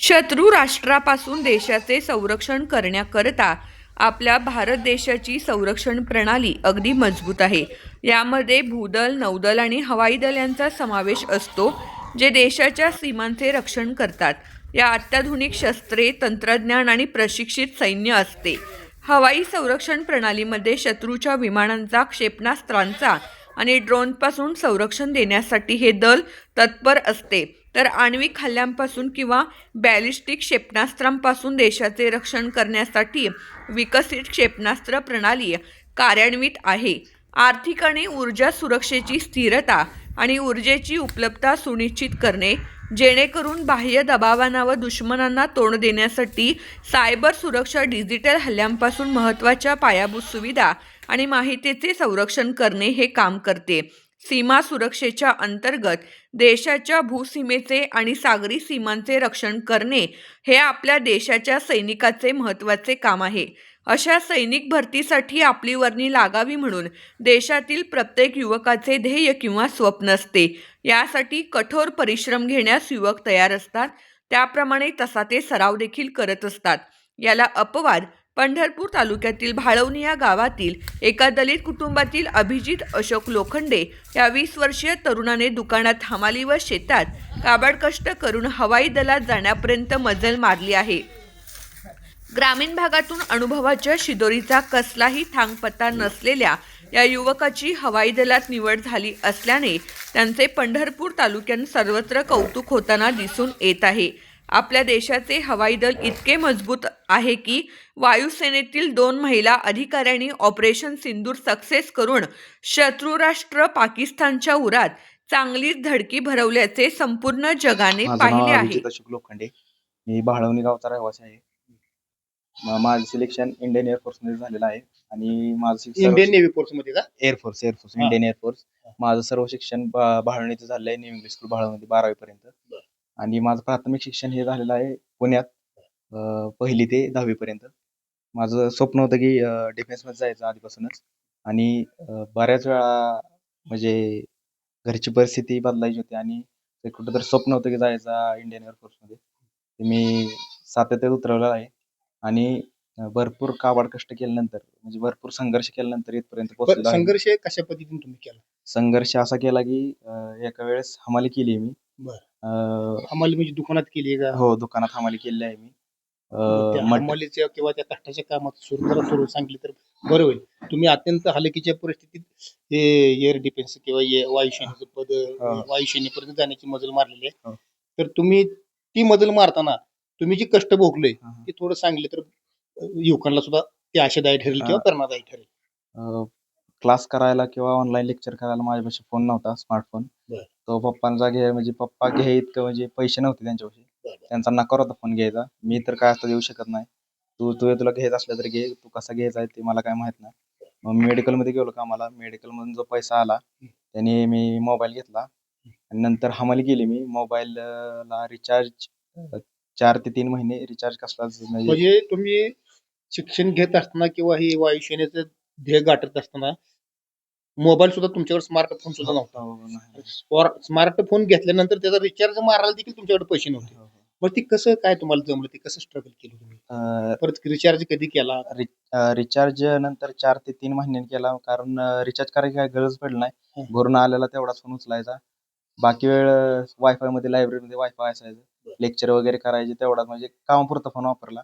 शत्रू राष्ट्रापासून देशाचे संरक्षण करण्याकरता आपल्या भारत देशाची संरक्षण प्रणाली अगदी मजबूत आहे. यामध्ये भूदल नौदल आणि हवाई दल यांचा समावेश असतो जे देशाच्या सीमांचे रक्षण करतात. या अत्याधुनिक शस्त्रे तंत्रज्ञान आणि प्रशिक्षित सैन्य असते. हवाई संरक्षण प्रणालीमध्ये शत्रूच्या विमानांचा क्षेपणास्त्रांचा आणि ड्रोनपासून संरक्षण देण्यासाठी हे दल तत्पर असते. तर आण्विक हल्ल्यांपासून किंवा बॅलिस्टिक क्षेपणास्त्रांपासून देशाचे रक्षण करण्यासाठी विकसित क्षेपणास्त्र प्रणाली कार्यान्वित आहे. आर्थिक आणि ऊर्जा सुरक्षेची स्थिरता आणि ऊर्जेची उपलब्धता सुनिश्चित करणे जेणेकरून बाह्य दबावांना व दुश्मनांना तोंड देण्यासाठी सायबर सुरक्षा डिजिटल हल्ल्यांपासून महत्त्वाच्या पायाभूत सुविधा आणि माहितीचे संरक्षण करणे हे काम करते. सीमा सुरक्षेच्या अंतर्गत देशाच्या भूसीमेचे आणि सागरी सीमांचे रक्षण करणे हे आपल्या देशाच्या सैनिकाचे महत्त्वाचे काम आहे. अशा सैनिक भरतीसाठी आपली वर्णी लागावी म्हणून देशातील प्रत्येक युवकाचे ध्येय किंवा स्वप्न असते. यासाठी कठोर परिश्रम घेण्यास युवक तयार असतात. त्याप्रमाणे तसा ते सराव देखील करत असतात. याला अपवाद पंढरपूर तालुक्यातील भाळवणी या गावातील एका दलित कुटुंबातील अभिजित अशोक लोखंडे या वीस वर्षीय तरुणाने दुकानात हमाली व शेतात काबाड कष्ट करून हवाई दलात जाण्यापर्यंत मजल मारली आहे. ग्रामीण भागातून अनुभवाच्या शिदोरीचा कसलाही थांगपत्ता नसलेल्या या युवकाची हवाई दलात निवड झाली असल्याने त्यांचे पंढरपूर तालुक्यात सर्वत्र कौतुक होताना दिसून येत आहे. आपल्या देशाचे हवाई दल इतके मजबूत आहे की वायुसेनेतील दोन महिला अधिकाऱ्यांनी ऑपरेशन सिंदूर सक्सेस करून शत्रुराष्ट्र पाकिस्तानच्या उरात चांगलीच धडकी भरवल्याचे संपूर्ण जगाने पाहिले आहे लोखंडे. मी भाळवणी गावचा रहिवासी आहे. माझं सिलेक्शन इंडियन एअरफोर्समध्ये झालेलं आहे आणि माझं शिक्षण इंडियन नेव्ही फोर्समध्ये का? Air force air force. इंडियन एअरफोर्स माझं सर्व शिक्षण भाळवणीचं आहे न्यू इंग्लिश स्कूल भाळवणी बारावी पर्यंत. आणि माझं प्राथमिक शिक्षण हे झालेलं आहे पुण्यात पहिली ते दहावी पर्यंत. माझं स्वप्न होतं की डिफेन्समध्ये जायचं आधीपासूनच. आणि बऱ्याच वेळा म्हणजे घरची परिस्थिती बदलायची होती आणि ते कुठंतरी स्वप्न होतं की जायचं इंडियन एअरफोर्समध्ये. ते मी सातत्यात उतरवलं आहे. आणि भरपूर काबाड कष्ट केल्यानंतर म्हणजे भरपूर संघर्ष केल्यानंतर इथपर्यंत पोहोचलो. संघर्ष कशा पद्धतीने तुम्ही केला? संघर्ष असा केला की एका वेळेस हमाली केली मी. अं, हमाली म्हणजे दुकानात केली का हो दुकानात हमाली केलेली आहे मी त्या अं, मट- हमालीच्या किंवा त्या कष्टाच्या कामात सुरू जरा सुरू सांगितलं तर बरं होईल तुम्ही अत्यंत हलकीच्या परिस्थितीत हे एअर डिफेन्स किंवा ये- वायुसेनेचं पद हा. वायुसेनेपर्यंत जाण्याची मजल मारलेली आहे हो. तर तुम्ही ती मजल मारताना तुम्ही जे कष्ट भोगले हा. ते थोडं सांगितलं तर अं, युवकांना सुद्धा ते आशादायी ठरेल किंवा हा. प्रेरणादायी ठरेल अं, क्लास करायला किंवा ऑनलाईन लेक्चर करायला माझ्यापाशी फोन नव्हता स्मार्टफोन बरं. तो पप्पांचा घे म्हणजे पप्पा घे इतकं म्हणजे पैसे नव्हते त्यांच्यापाशी. बरं. त्यांचा नकार होता फोन घ्यायचा. मी तर काय आता देऊ शकत नाही. तू तू तुला घ्यायचं असलं तर घे तू कसा घ्यायचा आहे ते मला काय माहीत नाही. मग मी मेडिकलमध्ये गेलो कामाला. मेडिकल मधून जो पैसा आला त्याने मी मोबाईल घेतला. आणि नंतर हमाली केली मी. मोबाईल ला रिचार्ज चार ते तीन महिने रिचार्ज कसलाच म्हणजे म्हणजे तुम्ही शिक्षण घेत असताना किंवा ही वायुसेनेचं ध्येय गाठत असताना मोबाईल सुद्धा तुमच्याकडे स्मार्टफोन सुद्धा नव्हता. हो, नाही. स्मार्टफोन घेतल्यानंतर त्याचा रिचार्ज मारायला देखील तुमच्याकडे पैसे नव्हते. हो, हो. मग ते कसं काय तुम्हाला जमलं? ते कसं स्ट्रगल केलं तुम्ही? परत रिचार्ज कधी केला? रिचार्ज नंतर चार ते तीन महिन्यांनी केला. कारण रिचार्ज करायची काही गरज पडली नाही. हं. घरून आलेला तेवढाच फोन उचलायचा. बाकी वेळ वायफायमध्ये लायब्ररीमध्ये वायफाय असायचं. लेक्चर वगैरे करायचे तेवढाच म्हणजे कामापुरता फोन वापरला.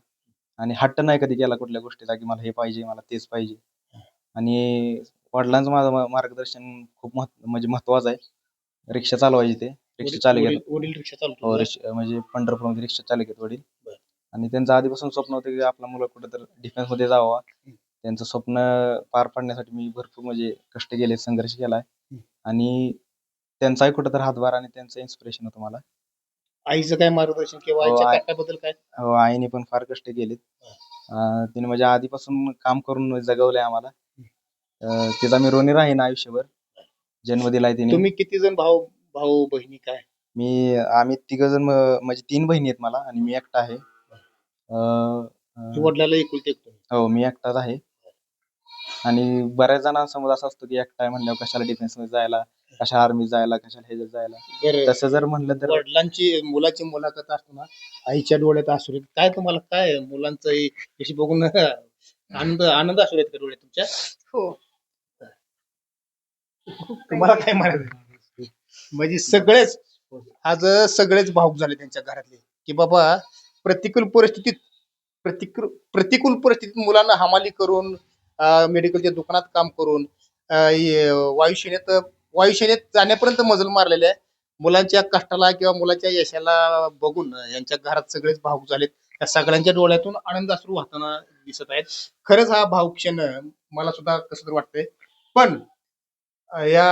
आणि हट्ट नाही कधी केला कुठल्या गोष्टीचा की मला हे पाहिजे मला तेच पाहिजे. आणि वडिलांचं माझं मा- मार्गदर्शन खूप महत् म्हणजे महत्वाचं आहे. रिक्षा चालवायची ते रिक्षा चालू वडील वडील रिक्षा हो चालतो रिक्षा म्हणजे पंढरपूरमध्ये रिक्षा चालक आहेत वडील. बरं. आणि त्यांचं आधीपासून स्वप्न होतं की आपला मुलं कुठेतरी डिफेन्समध्ये जावा. त्यांचं स्वप्न पार पाडण्यासाठी मी भरपूर म्हणजे कष्ट केले संघर्ष केलाय. आणि त्यांचाही कुठेतरी हातभार आणि त्यांचं इन्स्पिरेशन होतं मला. आईचं काय मार्गदर्शन किंवा हो, आईच्या आई- कष्टाबद्दल काय? हो, आईने पण फार कष्ट केलेत. अं, तिने म्हणजे आधीपासून काम करून जगवलंय आम्हाला. अं, तिचा मी ऋणी राहीन आयुष्यभर. जन्म दिलाय तिने. तुम्ही किती जण भाऊ भाऊ बहिणी काय? मी आम्ही तिघ जण म्हणजे तीन बहिणी आहेत मला आणि मी एकटा आहे. अं, अं, वडिलाला एकुलते एक तुम्ही. हो मी एकटाच आहे. आणि बऱ्याच जणांसमोर असं असतं की एकटा आहे म्हणल्यावर कशाला डिफेन्समध्ये जायला कशा आर्मी जायला कशाला ह्याच्यात जायला. बरं. तसं जर म्हणलं तर वडिलांची मुलाची मुलाखत असताना आईच्या डोळ्यात असू. काय तुम्हाला काय मुलांचं हे- बघून आनंद आनंद असू का डोळ्यात तुमच्या? हो. तुम्हाला काय म्हणायचं? म्हणजे सगळेच आज सगळेच भाऊक झाले त्यांच्या घरातले. की बाबा प्रतिकूल परिस्थितीत प्रतिकूल प्रतिकूल परिस्थितीत मुलांना हमाली करून मेडिकलच्या दुकानात काम करून वायुसेनेत वायुसेनेत जाण्यापर्यंत मजल मारलेले आहे. मुलांच्या कष्टाला किंवा मुलाच्या यशाला बघून यांच्या घरात सगळेच भाऊक झालेत. त्या सगळ्यांच्या डोळ्यातून आनंद अश्रू वाहताना दिसत आहेत. खरंच हा भाऊक क्षण मला सुद्धा कसं तरी वाटतंय. पण या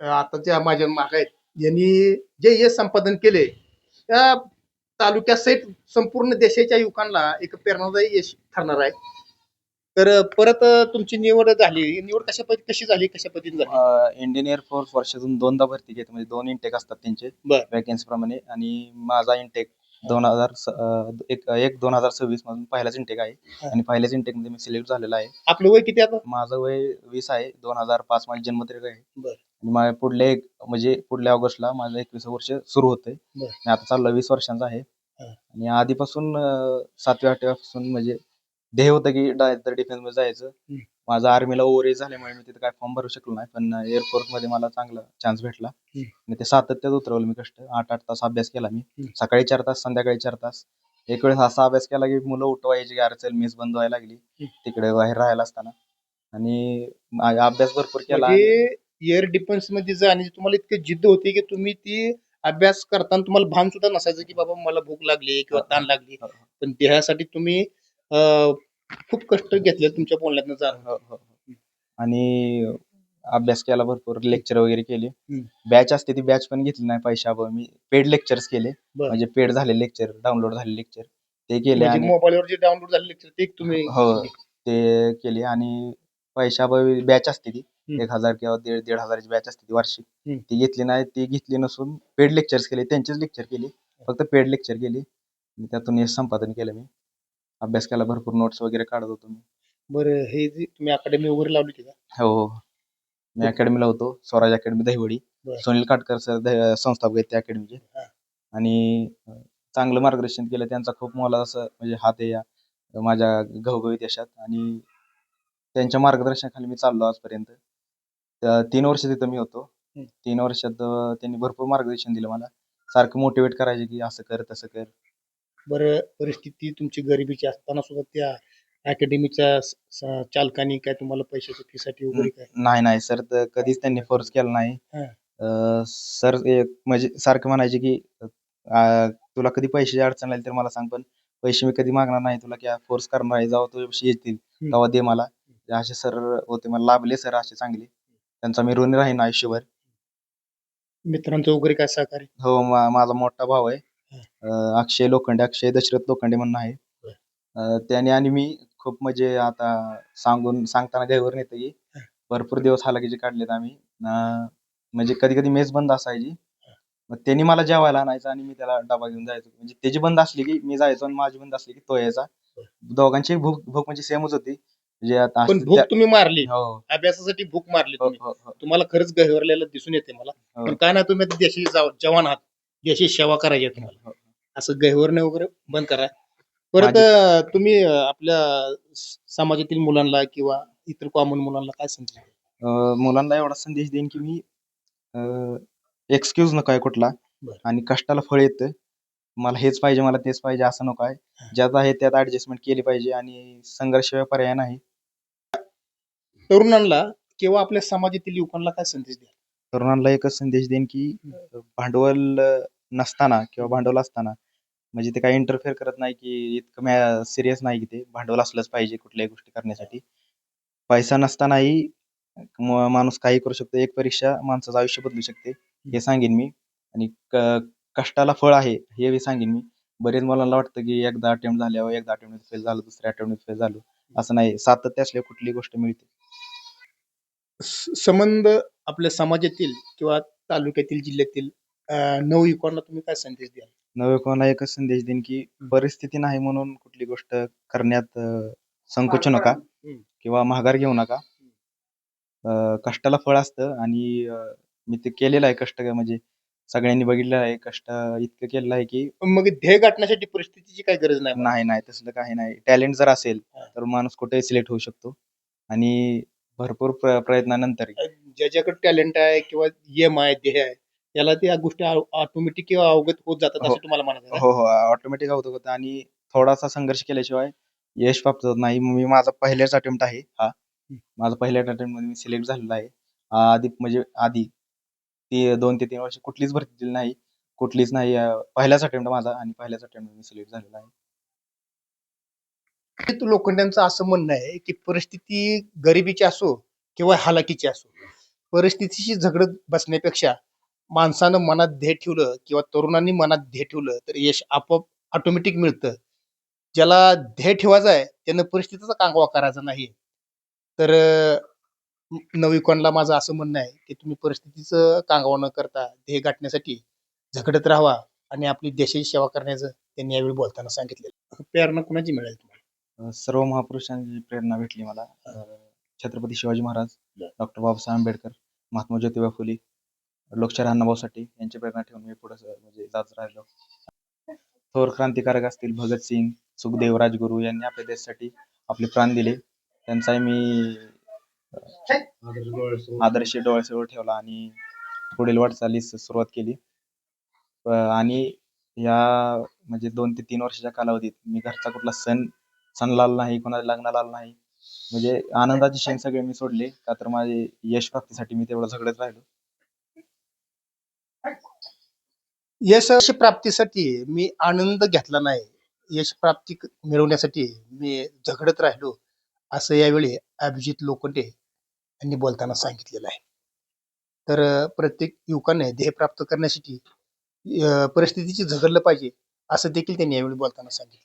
आताच्या माझ्या माग आहेत यांनी जे यश संपादन केले त्या तालुक्यासहित संपूर्ण देशाच्या युवकांना एक प्रेरणादायी यश ठरणार आहे. तर परत तुमची निवड झाली. निवड कशा पद्धती कशी झाली? कशा पद्धतीने झाली? इंडियन एअरफोर्स वर्षातून दोनदा भरती घेते म्हणजे दोन इंटेक असतात त्यांचे. वॅकन्सी प्रमाणे. आणि माझा इंटेक दोन हजार स- अं, एक एक दोन हजार सव्वीस मधून पहिलाच इंटेक आहे. आणि पहिल्याच इंटेकमध्ये मी सिलेक्ट झालेला आहे आपलं वय किती आता माझं वय वीस आहे दोन हजार पाच माझी जन्मतारीख आहे बर. आणि माझ्या पुढल्या एक म्हणजे पुढल्या ऑगस्टला माझं एकवीस वर्ष सुरू होतंय बर. आणि आता चाललं वीस वर्षांचा आहे हा. आणि आधीपासून अं, सातव्या आठव्या पासून म्हणजे ध्येय होतं की डायरेक्ट डिफेन्समध्ये जायचं हम्म. माझं आर्मीला ओव्हरेज झाल्यामुळे मी तिथे काय फॉर्म भरू शकलो नाही पण एअरफोर्समध्ये मला चांगला चान्स भेटला. आणि ते सातत्यात उतरवलं मी कष्ट. आठ आठ तास अभ्यास केला मी. सकाळी चार तास संध्याकाळी चार तास. एक वेळेस असा अभ्यास केला की मुलं उठवायची की अरे चल मेस बंद व्हायला लागली. तिकडे बाहेर राहायला असताना. आणि मा- अभ्यास भरपूर केला म्हणजे एअर डिफेन्समध्ये जाण्याची तुम्हाला इतकी जिद्द होती की तुम्ही ती अभ्यास करताना तुम्हाला भान सुद्धा नसायचं की बाबा मला भूक लागली किंवा ताण लागली. पण देहासाठी तुम्ही खूप कष्ट घेतले तुमच्या बोलण्यातनं जाणून. हो, हो. आणि अभ्यास केला भरपूर लेक्चर वगैरे केले. हम्म. बॅच असते ती बॅच पण घेतली नाही पैशावर मी पेड लेक्चर्स केले. बरं. म्हणजे पेड झाले लेक्चर डाउनलोड झाले लेक्चर ते केले म्हणजे आणि मोबाईलवर जे डाउनलोड झाले लेक्चर ते तुम्ही हो ते केले आणि पैशावर बॅच असते ती. हम्म. एक हजार किंवा दीड दीड हजाराची बॅच असते ती वार्षिक. हम्म. ती घेतली नाही ती घेतली नसून पेड लेक्चर्स केले. त्यांचेच लेक्चर केले. फक्त पेड लेक्चर केले. आणि त्यातून यश संपादन केलं मी. अभ्यास केला भरपूर नोट्स वगैरे काढत होतो मी. बरं हे जे तुम्ही अकॅडमी वगैरे लावली होती का? हो हो मी अकॅडमीला होतो स्वराज अकॅडमी दहिवडी. बरं. सुनील काटकर सर संस्थापक आहेत त्या अकॅडमीचे हा. आणि अं, चांगलं मार्गदर्शन केलं. त्यांचा खूप मला असं म्हणजे हात आहे या माझ्या घवघवीत यशात. आणि त्यांच्या मार्गदर्शनाखाली मी चाललो आजपर्यंत. त्या तीन वर्ष तिथं मी होतो. हम्म. तीन वर्षात अं, त्यांनी भरपूर मार्गदर्शन दिलं मला. सारखं मोटिवेट करायचे की असं कर तसं कर. बरं परिस्थिती तुमची गरिबीची असताना सुद्धा त्या अकॅडमीच्या चालकांनी काय तुम्हाला पैशाच्या फीसाठी वगैरे काय नाही नाही सर तर कधीच त्यांनी फोर्स केला नाही हा. अं, सर एक म्हणजे सारखं म्हणायचे की अं, तुला कधी पैशाची अडचण आली तर मला सांग पण पैसे मी कधी मागणार नाही तुला क्या फोर्स करणार आहे जेव्हा तुझ्यापाशी येतील हम्म. तेव्हा दे मला असे सर होते मला लाभले सर असे चांगले त्यांचा मी ऋणी राहीन आयुष्यभर मित्रांचं वगैरे काय सहकार्य हो मा- माझा मोठा भाऊ आहे. अं, अक्षय लोखंडे अक्षय दशरथ लोखंडे म्हणून आहे. अं, त्याने आणि मी खूप म्हणजे आता सांगून सांगताना गैवर नेतं की. भरपूर दिवस हालाकीचे काढलेत आम्ही. अं, म्हणजे कधी कधी मेस बंद असायची. मग त्यांनी मला जेवायला आणायचं आणि मी त्याला डबा घेऊन जायचो. म्हणजे त्याची बंद असली की मी जायचो आणि माझी बंद असली की तो यायचा. दोघांची भूक भूक म्हणजे सेमच होती. म्हणजे आता पण असं भूक त्या- तुम्ही मारली. हो. अभ्यासासाठी भूक मारली हो तुम्ही. हो हो. तुम्हाला खरंच गहिवरलेलं दिसून येते मला. हो. पण काय नाही तुम्ही आता देशी जाव- जवान आहात? देशी सेवा करायची आहे तुम्हाला. हो. असं गहिवरणे वगैरे बंद करा. परत अं, तुम्ही अं, आपल्या स- समाजातील मुलांना किंवा इतर कॉमन मुलांना काय? अं, मुलांना एवढा संदेश देईन की मी एक्सक्यूज नको आहे कुठला. बरं. आणि कष्टाला फळ येतं. मला हेच पाहिजे मला तेच पाहिजे असं नको आहे. ज्यात आहे त्यात ऍडजस्टमेंट केली पाहिजे आणि संघर्षशिवाय पर्याय नाही. तरुणांना किंवा आपल्या समाजातील युवकांना काय संदेश द्या तरुणांना एकच संदेश देईन की भांडवल नसताना किंवा भांडवल असताना म्हणजे ते काही इंटरफेअर करत नाही की इतकं सिरियस नाही की ते. भांडवल असलंच पाहिजे कुठल्याही गोष्टी करण्यासाठी. पैसा नसतानाही माणूस काही करू शकतो. एक परीक्षा माणसाचं आयुष्य बदलू शकते. हे. सांगेन मी. आणि कष्टाला फळ आहे हे बी सांगेन मी. बरेच मुलांना वाटतं की एकदा अटेम्प्ट झाल्यावर एकदा अटेम्प्ट फेल झालं दुसऱ्या अटेम्प्ट फेल झालो. असं नाही. सातत्य असल्यावर कुठली गोष्ट मिळते. संबंध आपल्या समाजातील किंवा तालुक्यातील जिल्ह्यातील अं, नवयुवकांना तुम्ही काय संदेश द्याल? नवयुवकांना एकच संदेश देईन की परिस्थिती नाही म्हणून कुठली गोष्ट करण्यात अं, संकोचू नका हम्म. किंवा माघार घेऊ नका. अं, कष्टाला फळ असतं आणि अं, मी ते केलेलं आहे कष्ट म्हणजे सगळ्यांनी बघितलेलं आहे कष्ट इतकं केलेलं आहे की मग ध्येय गाठण्यासाठी परिस्थितीची काही गरज नाही नाही नाही तसलं काही नाही. टॅलेंट जर असेल हा. तर माणूस कुठेही सिलेक्ट होऊ शकतो. आणि भरपूर प्र- प्रयत्नानंतर ज्याच्याकडे टॅलेंट आहे किंवा एम आहे ध्येय आहे त्याला त्या गोष्टी ऑटोमॅटिक किंवा अवगत होत जातात हो. असं तुम्हाला म्हणायचं आहे. हो हो ऑटोमॅटिक होतं होतं आणि थोडासा संघर्ष केल्याशिवाय यश प्राप्त होत नाही. मी माझा पहिल्याच अटेम्प्ट आहे हा. माझा पहिल्या अटेम्प्टमध्ये मी सिलेक्ट झालेला आहे. आधी म्हणजे आधी ती दोन ते तीन वर्ष कुठलीच भरती दिली नाही. कुठलीच नाही अं, पहिलाच अटेम्प्ट माझा आणि पहिल्याच अटेम्प्ट मी सिलेक्ट झालेला आहे. तो लोखंड्यांचं असं म्हणणं आहे की परिस्थिती गरिबीची असो किंवा हालाकीची असो परिस्थितीशी झगडत बसण्यापेक्षा माणसानं मनात ध्येय ठेवलं किंवा तरुणांनी मनात ध्येय ठेवलं तर यश आपोआप ऑटोमॅटिक मिळतं. ज्याला ध्येय ठेवायचं आहे त्यानं परिस्थितीचा कांगवा करायचा नाही तर नवयुवकांना माझं असं म्हणणं आहे की तुम्ही परिस्थितीचं कांगावा न करता ध्येय गाठण्यासाठी झगडत राहावा आणि आपली देशाची सेवा करण्याचं त्यांनी यावेळी बोलताना सांगितलेलं. प्रेरणा कुणाची मिळेल तुम्हाला? सर्व महापुरुषांची प्रेरणा भेटली मला. छत्रपती शिवाजी महाराज डॉक्टर बाबासाहेब आंबेडकर महात्मा ज्योतिबा फुले लोकशाहीर अण्णाभाऊ साठे यांची प्रेरणा ठेवून मी पुढे म्हणजे जात राहिलो. थोर क्रांतिकारक असतील भगतसिंग सुखदेव राजगुरू यांनी आपल्या देशासाठी आपले प्राण दिले. त्यांचाही मी आदर्श डोळ्यासमोर ठेवला आणि पुढील वाटचालीस सुरुवात केली. आणि या म्हणजे दोन ते तीन वर्षाच्या कालावधीत मी घरचा कुठला सण सणला नाही कोणाच्या लग्नाला आला नाही म्हणजे आनंदाचे क्षण सगळे मी सोडले. का तर माझे यश प्राप्तीसाठी मी तेवढं झगडत राहिलो. यश प्राप्तीसाठी मी आनंद घेतला नाही. यश प्राप्ती मिळवण्यासाठी मी झगडत राहिलो. असं यावेळी अभिजित लोखंडे यांनी बोलताना सांगितलेलं आहे. तर प्रत्येक युवकाने ध्येय प्राप्त करण्यासाठी परिस्थितीची झगडलं पाहिजे असं देखील त्यांनी यावेळी बोलताना सांगितलं.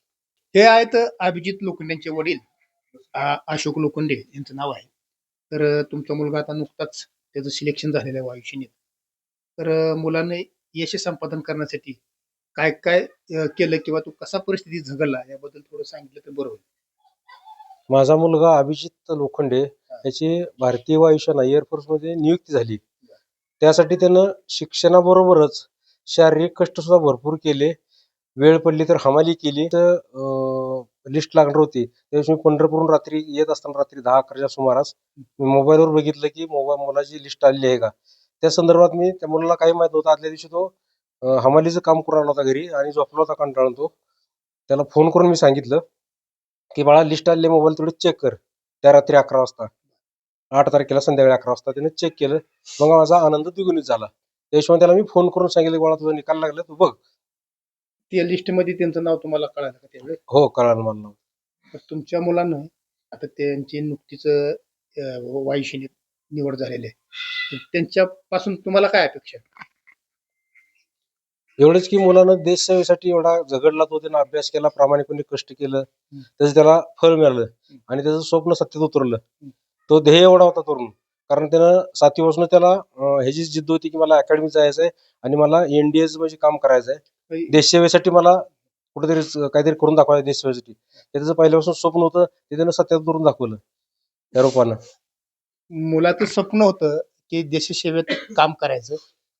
हे आहेत अभिजित लोखंडेंचे वडील. अशोक लोखंडे यांचं नाव आहे. तर तुमचा मुलगा आता नुकताच त्याचं सिलेक्शन झालेलं आहे वायुसेनेत. तर मुलाने यश संपादन करण्यासाठी काय काय केलं किंवा तू कसा परिस्थिती झगडला याबद्दल थोडं सांगितलं तर बरं होईल. माझा मुलगा अभिजित लोखंडे याची भारतीय वायुसेना एअरफोर्समध्ये नियुक्ती झाली. त्यासाठी त्यानं शिक्षणाबरोबरच शारीरिक कष्ट सुद्धा भरपूर केले. वेळ पडली तर हमाली केली. तर लिस्ट लागणार होती. त्यावेळेस मी पंढरपूरून रात्री येत असताना रात्री दहा अकराच्या सुमारास मी मोबाईलवर बघितलं की मोबाईल मुलाची लिस्ट आलेली आहे का? त्या संदर्भात मी त्या मुलाला काही माहीत नव्हतं. आदल्या दिवशी तो हमालीचं काम करून आला होता घरी आणि झोपला होता कंटाळून तो. त्याला फोन करून मी सांगितलं की बाळा लिस्ट आलेली मोबाईल थोडी चेक कर. त्या रात्री अकरा वाजता. आठ तारखेला संध्याकाळी अकरा वाजता. त्याने चेक केलं. मग माझा आनंद द्विगुणित झाला. त्याशिवाय त्याला मी फोन करून सांगितलं की बाळा तुझा निकाल लागला तू बघ. त्या लिस्टमध्ये त्यांचं नाव तुम्हाला कळालं का त्यावेळेस? हो कळालं मला तर तुमच्या मुलानं आता त्यांची नुकतीच अं, वायुसेनेत निवड झालेली आहे. तर त्यांच्यापासून तुम्हाला काय अपेक्षा आहे? एवढंच की मुलानं देश सेवेसाठी एवढा झगडला तो त्यानं अभ्यास केला प्रामाणिकपणे कष्ट केलं त्याचं त्याला फळ मिळालं आणि त्याचं स्वप्न सत्यात उतरलं. तो ध्येय एवढा होता तरुण. कारण त्यानं सातवीपासून त्याला अं, ह्याची जिद्द होती की मला अकॅडमीत जायचं आहे आणि मला एनडीए म्हणजे काम करायचं आहे देश सेवेसाठी मला कुठेतरी काहीतरी करून दाखवायचं देश सेवेसाठी हे त्याचं पहिल्यापासून स्वप्न होतं ते त्यानं सत्यात उतरून दाखवलं त्या रूपानं. मुलाचं स्वप्न होतं की देशसेवेत काम करायचं.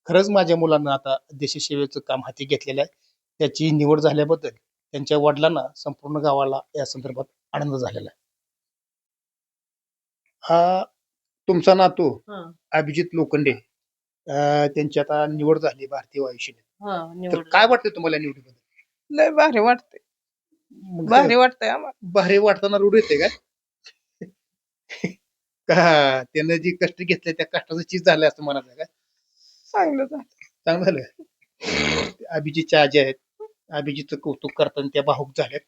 खरंच माझ्या मुलानं आता देशसेवेचं काम हाती घेतलेलं आहे. त्याची निवड झाल्याबद्दल त्यांच्या वडिलांना संपूर्ण गावाला या संदर्भात आनंद झालेला आहे. हा तुमचा नातू हं, अभिजित लोखंडे अं, त्यांची आता निवड झाली भारतीय वायुसेनेत. हं, तर निवडलं. काय वाटतं तुम्हाला या निवडीबद्दल? लय भारी वाटते भारी वाटतंय आम्हाला भारी वाटताना रूढ येते का? का त्यानं जी कष्ट घेतले त्या कष्टाचं चीज झालं असं म्हणायचं का? चांगलं झालं. चांगलं झालं. अभिजितच्या आजी आहेत अभिजितचं कौतुक करताना त्या भाऊक झाल्यात.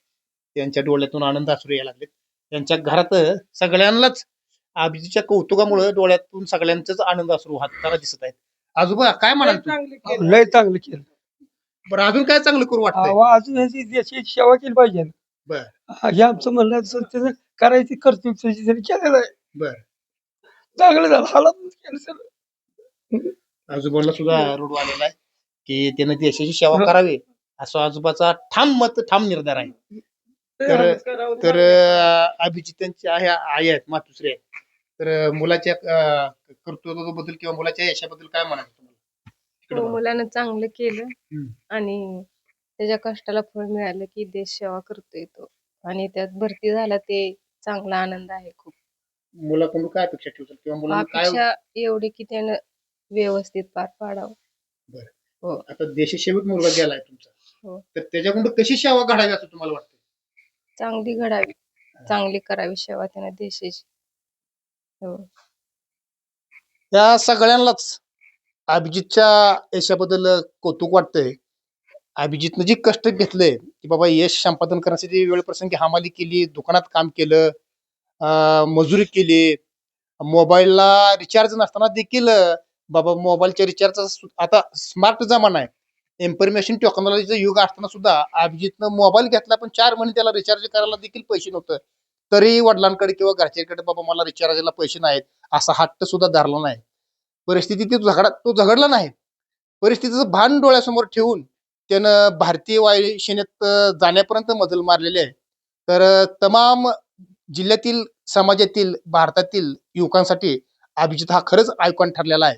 त्यांच्या डोळ्यातून आनंद अश्रू यायला लागलेत. त्यांच्या घरात सगळ्यांनाच अभिजितच्या कौतुकामुळे डोळ्यातून सगळ्यांचाच आनंद अश्रू वाहताना दिसत आहेत. आजोबा काय म्हणाल तू चांगलं केलं. लय चांगलं केलं. बरं अजून काय चांगलं करू वाटतंय? अहो, अजून ह्याची देशाची सेवा केली पाहिजे. बर. हा, हे आमचं म्हणणं आहे, तसं त्याचं करायची कर्तव्य त्याची त्यांनी केलेलं आहे. बर. चांगलं झालं हालात केलं सगळं. आजोबाला सुद्धा रूढ आलेला आहे की त्यानं देशाची सेवा करावी असं आजोबाचा ठाम मत ठाम निर्धार आहे. तर तर अं, अभिजितांची आहे आई आहेत मातुश्री आहेत. तर मुलाच्या कर्तृत्वाबद्दल किंवा मुलाच्या यशाबद्दल काय म्हणाल तुम्हाला हो. मुलानं चांगलं केलं हम्म. आणि त्याच्या कष्टाला फळ मिळालं की देश सेवा करतोय तो. आणि त्यात भरती झाला ते चांगला आनंद आहे खूप. मुलाकडून काय अपेक्षा ठेवतात किंवा मुलांना काय अपेक्षा एवढी की त्यानं व्यवस्थित पार पाडावं. आता देशसेवक मुलगा गेलाय तुमचा. हो. तर त्याच्याकडून कशी सेवा घडावी असं तुम्हाला वाटतं चांगली घडावी. चांगली करावी सेवा त्यानं देशाची. हो. या सगळ्यांनाच अभिजितच्या यशाबद्दल कौतुक वाटतंय. अभिजितनं जे कष्ट घेतलंय की बाबा यश संपादन करण्यासाठी वेळप्रसंगी हमाली केली दुकानात काम केलं अं, मजुरी केली मोबाईलला रिचार्ज नसताना देखील बाबा मोबाईलच्या रिचार्ज आता स्मार्ट जमाना आहे. इन्फॉर्मेशन टेक्नॉलॉजीचा युग असताना सुद्धा अभिजितनं मोबाईल घेतला पण चार महिने त्याला रिचार्ज करायला देखील पैसे नव्हतं. तरी वडिलांकडे किंवा घरच्याकडे बाबा मला रिचार्जला पैसे नाहीत. असा हट्ट सुद्धा धरला नाही. परिस्थिती ती झगडा तो झगडला नाही. परिस्थितीचं भान डोळ्यासमोर ठेवून त्यानं भारतीय वायुसेनेत अं, जाण्यापर्यंत मजल मारलेली आहे. तर तमाम जिल्ह्यातील समाजातील भारतातील युवकांसाठी अभिजित हा खरंच आयकॉन ठरलेला आहे.